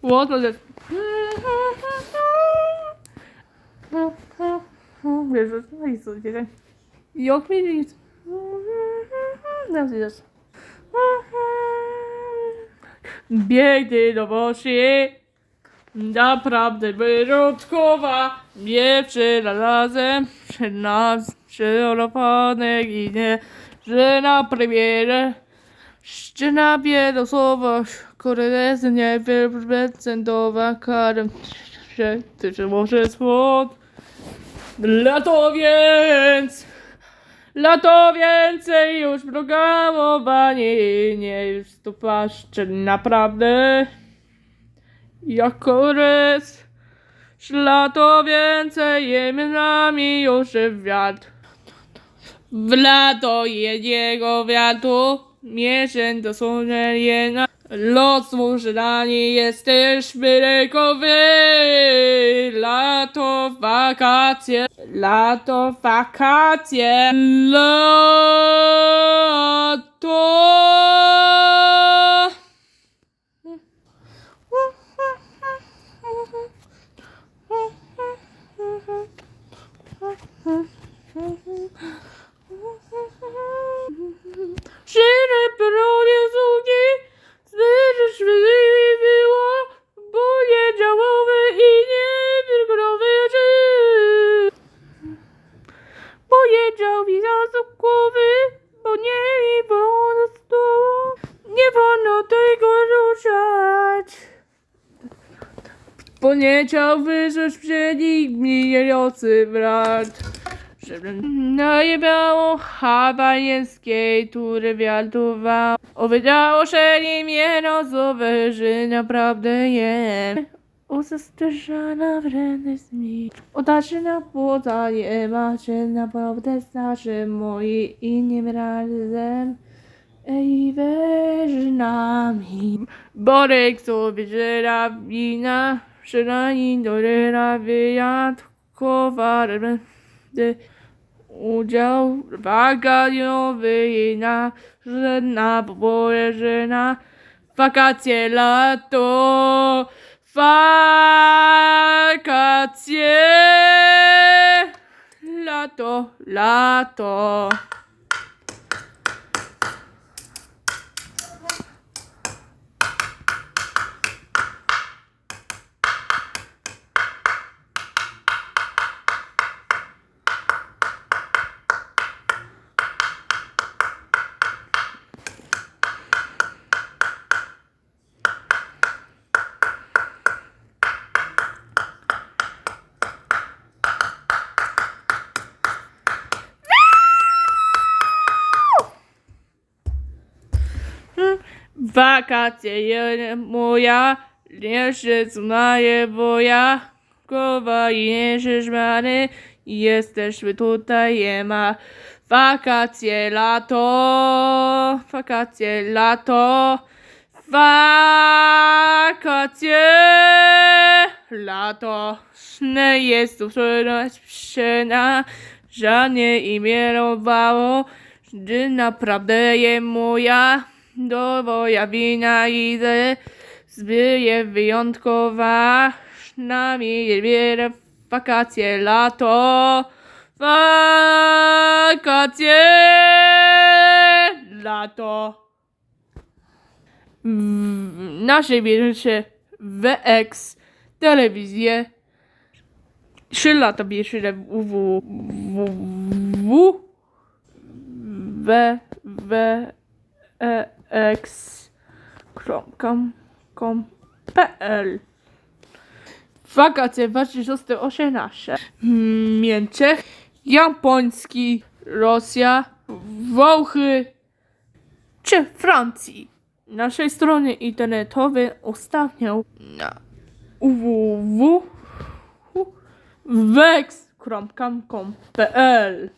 What was it? Wiesz, no i co, gdzie Jak mi nic? Teraz Biegnie do naprawdę wyrodkowa, nie razem przed nas, przelopanek i nie, że na premierę, że na wielu słowach, koreles nie wyprocentowa karem, ty że może słod. Lato więc, lato więcej już programowanie nie jest to paszcze naprawdę. Jako rys, lato więcej jemy nami już wiatr. W lato jedziego wiatru, mieszeń do słońca Los niej jesteśmy rekowy. Lato, wakacje, lato, wakacje, lato. Szyle Nie chciał wyrzec przed nich mijający brat. Najebało hawańskiej tury wiatruwa. Powiedziało, że nie mienozowe, że naprawdę jem. Uzastrzeżana wręcz z mi. Udaczy na płoda nie ma, czy naprawdę znaczy moi innym razem. Ej, weź nami. Borek sobie żera wina, przynajmniej do ryra wyjadkowa, będę udział waganiowy i na żadna pobożena wakacje lato wakacje lato lato Wakacje je moja, jeszcze znaje boja. I nie szmany, jesteśmy tutaj, ma. Wakacje, lato, wakacje, lato, wakacje, lato. Nie jest tu przena, żadnie imię robało, że naprawdę je moja. Do woja wina idę, zbyje wyjątkowa, nami bierę wakacje, lato, wakacje, lato. W naszej bierze WX telewizję. Trzy lata bierze w w w w w e x.com.pl Wakacje 2018 Niemczech, Japoński, Rosja, Włochy czy Francji. Naszej stronie internetowej ostatnio na www.wex.com.pl